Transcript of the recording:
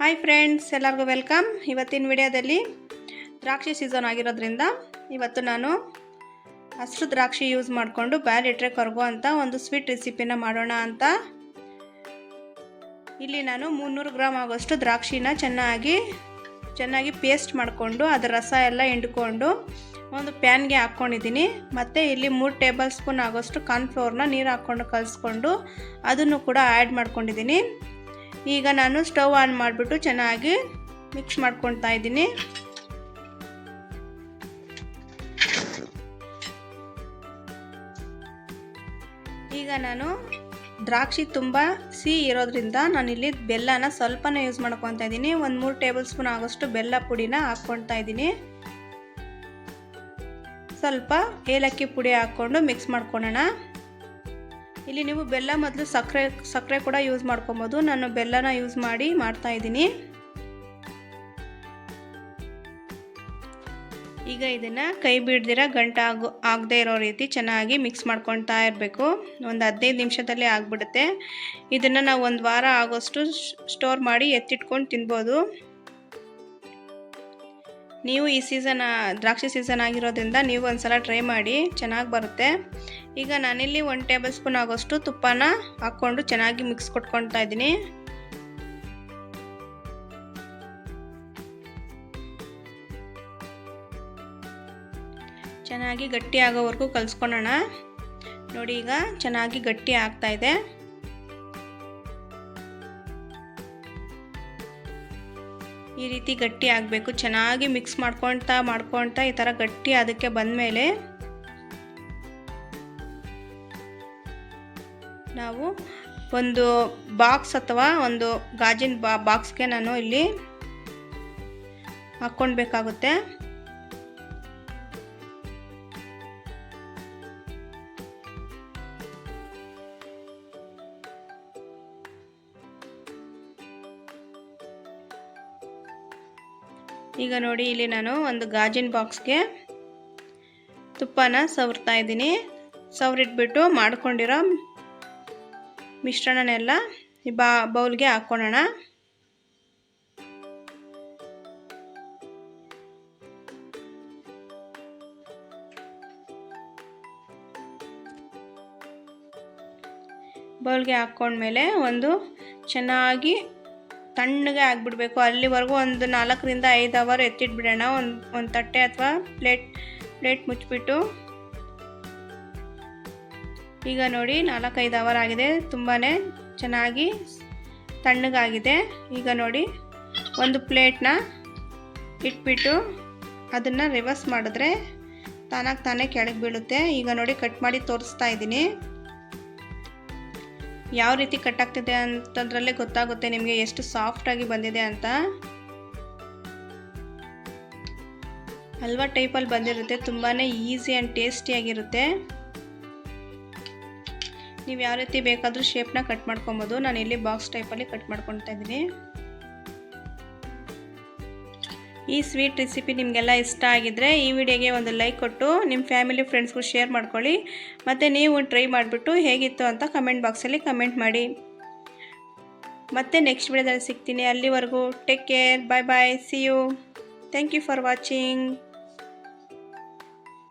Hi friends ಎಲ್ಲರಿಗೂ welcome ಇವತ್ತಿನ ವಿಡಿಯೋದಲ್ಲಿ ದ್ರಾಕ್ಷಿ ಸೀಸನ್ ಆಗಿರೋದ್ರಿಂದ ಇವತ್ತು ನಾನು ಹಸಿರು ದ್ರಾಕ್ಷಿ ಯೂಸ್ ಮಾಡಿಕೊಂಡು ಬ್ಯಾಲಿಟ್ರೆ ಕರ್ಗೋ ಅಂತ ಒಂದು ಸ್ವೀಟ್ ರೆಸಿಪಿನ ಮಾಡೋಣ ಅಂತ. ಇಲ್ಲಿ ನಾನು ಮುನ್ನೂರು ಗ್ರಾಮ್ ಆಗೋಷ್ಟು ದ್ರಾಕ್ಷಿನ ಚೆನ್ನಾಗಿ ಚೆನ್ನಾಗಿ ಪೇಸ್ಟ್ ಮಾಡಿಕೊಂಡು ಅದರ ರಸ ಎಲ್ಲ ಹಿಂಡ್ಕೊಂಡು ಒಂದು ಪ್ಯಾನ್ಗೆ ಹಾಕ್ಕೊಂಡಿದ್ದೀನಿ. ಮತ್ತು ಇಲ್ಲಿ ಮೂರು ಟೇಬಲ್ ಸ್ಪೂನ್ ಆಗೋಷ್ಟು ಕಾರ್ನ್ಫ್ಲೋರ್ನ ನೀರು ಹಾಕ್ಕೊಂಡು ಕಲಿಸ್ಕೊಂಡು ಅದನ್ನು ಕೂಡ ಆ್ಯಡ್ ಮಾಡ್ಕೊಂಡಿದ್ದೀನಿ. ಈಗ ನಾನು ಸ್ಟವ್ ಆನ್ ಮಾಡಿಬಿಟ್ಟು ಚೆನ್ನಾಗಿ ಮಿಕ್ಸ್ ಮಾಡ್ಕೊತಾ ಇದ್ದೀನಿ. ಈಗ ನಾನು ದ್ರಾಕ್ಷಿ ತುಂಬ ಸಿಹಿ ಇರೋದ್ರಿಂದ ನಾನಿಲ್ಲಿ ಬೆಲ್ಲನ ಸ್ವಲ್ಪನೇ ಯೂಸ್ ಮಾಡ್ಕೊತಾ ಇದ್ದೀನಿ. ಒಂದು ಮೂರು ಟೇಬಲ್ ಸ್ಪೂನ್ ಆಗೋಷ್ಟು ಬೆಲ್ಲ ಪುಡಿನ ಹಾಕ್ಕೊಳ್ತಾ ಇದ್ದೀನಿ. ಸ್ವಲ್ಪ ಏಲಕ್ಕಿ ಪುಡಿ ಹಾಕ್ಕೊಂಡು ಮಿಕ್ಸ್ ಮಾಡ್ಕೊಳ್ಳೋಣ ಇಲ್ಲಿ ನೀವು ಬೆಲ್ಲ ಮೊದಲು ಸಕ್ಕರೆ ಸಕ್ಕರೆ ಕೂಡ ಯೂಸ್ ಮಾಡ್ಕೊಬೋದು. ನಾನು ಬೆಲ್ಲನ ಯೂಸ್ ಮಾಡಿ ಮಾಡ್ತಾ ಇದ್ದೀನಿ. ಈಗ ಇದನ್ನು ಕೈ ಬಿಡ್ದಿರ ಗಂಟೆ ಆಗು, ಆಗದೆ ಇರೋ ರೀತಿ ಚೆನ್ನಾಗಿ ಮಿಕ್ಸ್ ಮಾಡ್ಕೊಳ್ತಾ ಇರಬೇಕು. ಒಂದು ಹದಿನೈದು ನಿಮಿಷದಲ್ಲಿ ಆಗಿಬಿಡುತ್ತೆ. ಇದನ್ನು ನಾವು ಒಂದು ವಾರ ಆಗೋಷ್ಟು ಸ್ಟೋರ್ ಮಾಡಿ ಎತ್ತಿಟ್ಕೊಂಡು ತಿನ್ಬೋದು. ನೀವು ಈ ಸೀಸನ್ ದ್ರಾಕ್ಷಿ ಸೀಸನ್ ಆಗಿರೋದ್ರಿಂದ ನೀವು ಒಂದು ಸಲ ಟ್ರೈ ಮಾಡಿ, ಚೆನ್ನಾಗಿ ಬರುತ್ತೆ. ಈಗ ನಾನಿಲ್ಲಿ ಒಂದು ಟೇಬಲ್ ಸ್ಪೂನ್ ಆಗೋಷ್ಟು ತುಪ್ಪನ ಹಾಕ್ಕೊಂಡು ಚೆನ್ನಾಗಿ ಮಿಕ್ಸ್ ಕೊಟ್ಕೊಳ್ತಾ ಇದ್ದೀನಿ. ಚೆನ್ನಾಗಿ ಗಟ್ಟಿ ಆಗೋವರೆಗೂ ಕಲಿಸ್ಕೊಳ್ಳೋಣ ನೋಡಿ ಈಗ ಚೆನ್ನಾಗಿ ಗಟ್ಟಿ ಆಗ್ತಾ ಇದೆ. ಈ ರೀತಿ ಗಟ್ಟಿ ಆಗಬೇಕು. ಚೆನ್ನಾಗಿ ಮಿಕ್ಸ್ ಮಾಡ್ಕೊಳ್ತಾ ಮಾಡ್ಕೊಳ್ತಾ ಈ ಥರ ಗಟ್ಟಿ ಅದಕ್ಕೆ ಬಂದಮೇಲೆ ನಾವು ಒಂದು ಬಾಕ್ಸ್ ಅಥವಾ ಒಂದು ಗಾಜಿನ ಬಾ ಬಾಕ್ಸ್ಗೆ ನಾನು ಇಲ್ಲಿ ಹಾಕ್ಕೊಳ್ಬೇಕಾಗುತ್ತೆ. ಈಗ ನೋಡಿ ಇಲ್ಲಿ ನಾನು ಒಂದು ಗಾಜಿನ ಬಾಕ್ಸ್ಗೆ ತುಪ್ಪನ ಸವರ್ತಾ ಇದ್ದೀನಿ. ಸವರಿಟ್ಬಿಟ್ಟು ಮಾಡ್ಕೊಂಡಿರೋ ಮಿಶ್ರಣನೆಲ್ಲ ಈ ಬಾ ಬೌಲ್ಗೆ ಹಾಕ್ಕೊಳ್ಳೋಣ ಬೌಲ್ಗೆ ಹಾಕ್ಕೊಂಡ್ಮೇಲೆ ಒಂದು ಚೆನ್ನಾಗಿ ತಣ್ಣಗೆ ಆಗಿಬಿಡ್ಬೇಕು. ಅಲ್ಲಿವರೆಗೂ ಒಂದು ನಾಲ್ಕರಿಂದ ಐದು ಅವರ್ ಎತ್ತಿಟ್ಬಿಡೋಣ. ಒಂದು ಒಂದು ತಟ್ಟೆ ಅಥವಾ ಪ್ಲೇಟ್ ಪ್ಲೇಟ್ ಮುಚ್ಚಿಬಿಟ್ಟು ಈಗ ನೋಡಿ ನಾಲ್ಕೈದು ಅವರ್ ಆಗಿದೆ. ತುಂಬಾ ಚೆನ್ನಾಗಿ ತಣ್ಣಗಾಗಿದೆ. ಈಗ ನೋಡಿ ಒಂದು ಪ್ಲೇಟ್ನ ಇಟ್ಬಿಟ್ಟು ಅದನ್ನು ರಿವರ್ಸ್ ಮಾಡಿದ್ರೆ ತಾನಾಗಿ ತಾನೇ ಕೆಳಗೆ ಬೀಳುತ್ತೆ. ಈಗ ನೋಡಿ ಕಟ್ ಮಾಡಿ ತೋರಿಸ್ತಾ ಇದ್ದೀನಿ. ಯಾವ ರೀತಿ ಕಟ್ ಆಗ್ತಿದೆ ಅಂತಂದ್ರಲ್ಲೇ ಗೊತ್ತಾಗುತ್ತೆ ನಿಮಗೆ ಎಷ್ಟು ಸಾಫ್ಟಾಗಿ ಬಂದಿದೆ ಅಂತ. ಹಲ್ವಾ ಟೈಪಲ್ಲಿ ಬಂದಿರುತ್ತೆ. ತುಂಬಾ ಈಸಿ ಆ್ಯಂಡ್ ಟೇಸ್ಟಿಯಾಗಿರುತ್ತೆ ನೀವು ಯಾವ ರೀತಿ ಬೇಕಾದರೂ ಶೇಪ್ನ ಕಟ್ ಮಾಡ್ಕೊಬೋದು. ನಾನು ಇಲ್ಲಿ ಬಾಕ್ಸ್ ಟೈಪಲ್ಲಿ ಕಟ್ ಮಾಡ್ಕೊತಾ ಇದ್ದೀನಿ. ಈ ಸ್ವೀಟ್ ರೆಸಿಪಿ ನಿಮಗೆಲ್ಲ ಇಷ್ಟ ಆಗಿದ್ದರೆ ಈ ವಿಡಿಯೋಗೆ ಒಂದು ಲೈಕ್ ಕೊಟ್ಟು ನಿಮ್ಮ ಫ್ಯಾಮಿಲಿ ಫ್ರೆಂಡ್ಸ್ಗೂ ಶೇರ್ ಮಾಡ್ಕೊಳ್ಳಿ. ಮತ್ತು ನೀವು ಟ್ರೈ ಮಾಡಿಬಿಟ್ಟು ಹೇಗಿತ್ತು ಅಂತ ಕಮೆಂಟ್ ಬಾಕ್ಸಲ್ಲಿ ಕಮೆಂಟ್ ಮಾಡಿ. ಮತ್ತೆ ನೆಕ್ಸ್ಟ್ ವಿಡಿಯೋದಲ್ಲಿ ಸಿಗ್ತೀನಿ. ಅಲ್ಲಿವರೆಗೂ take care bye bye see you thank you for watching